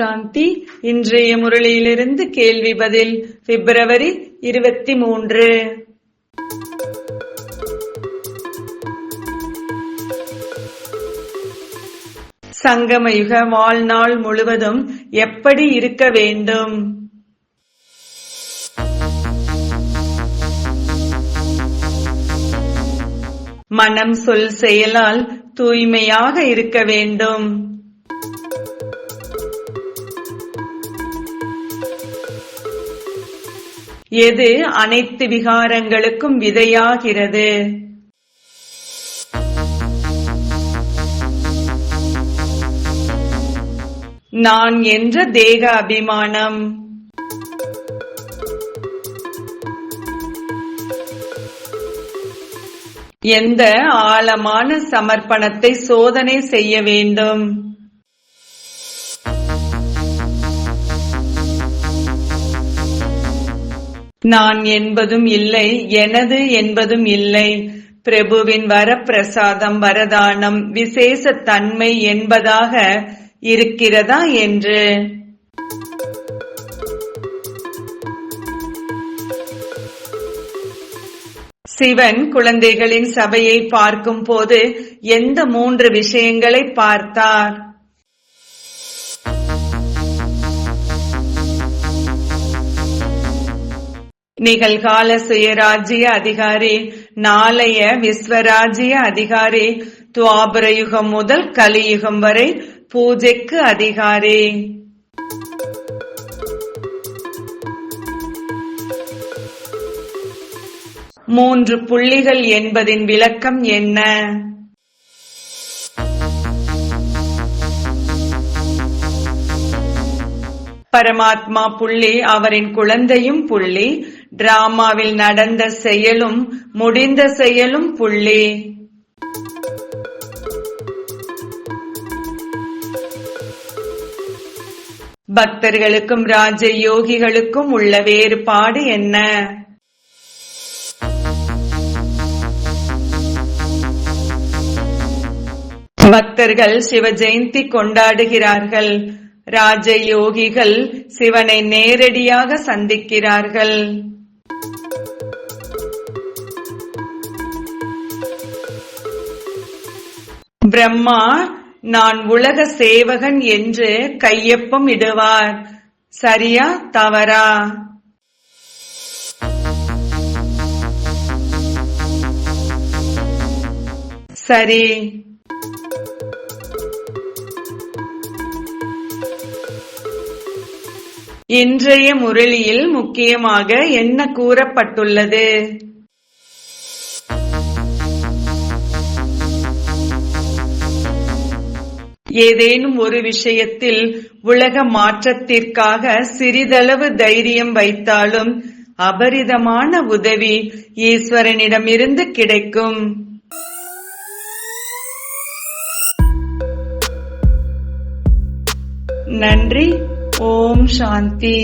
சாந்தி. இன்றைய முரளியிலிருந்து கேள்வி பதில் பிப்ரவரி இருபத்தி மூன்று சங்கமயுக வாழ்நாள் முழுவதும் எப்படி இருக்க வேண்டும்? மனம் சொல் செயலால் தூய்மையாக இருக்க வேண்டும். எது அனைத்து விகாரங்களுக்கும் விதையாகிறது? நான் என்ற தேக அபிமானம். எந்த ஆழமான சமர்ப்பணத்தை சோதனை செய்ய வேண்டும்? நான் என்பதும் இல்லை எனது என்பதும் இல்லை. பிரபுவின் வரப்பிரசாதம் வரதானம் விசேஷ தன்மை என்பதாக இருக்கிறதா என்று? சிவன் குழந்தைகளின் சபையை பார்க்கும் போது எந்த மூன்று விஷயங்களை பார்த்தார்? நிகழ்கால சுயராஜ்ய அதிகாரி நாளைய விஸ்வராஜ்ய அதிகாரி துவாபர யுகம் முதல் கலியுகம் வரை பூஜைக்கு அதிகாரி. மூன்று புள்ளிகள் என்பதின் விளக்கம் என்ன? பரமாத்மா புள்ளி அவரின் குழந்தையும் புள்ளி டிராமாவில் நடந்த செயலும் முடிந்த செயலும் புள்ளி. பக்தர்களுக்கும் ராஜ யோகிகளுக்கும் உள்ள வேறுபாடு என்ன? பக்தர்கள் சிவ ஜெயந்தி கொண்டாடுகிறார்கள். ராஜ யோகிகள் சிவனை நேரடியாக சந்திக்கிறார்கள். பிரம்மா நான் உலக சேவகன் என்று கையொப்பம் இடுவார். சரியா தவறா? சரி. இன்றைய முரளியில் முக்கியமாக என்ன கூறப்பட்டுள்ளது? ஏதேனும் ஒரு விஷயத்தில் உலக மாற்றத்திற்காக சிறிதளவு தைரியம் வைத்தாலும் அபரிதமான உதவி ஈஸ்வரனிடமிருந்து கிடைக்கும். நன்றி. ஓம் சாந்தி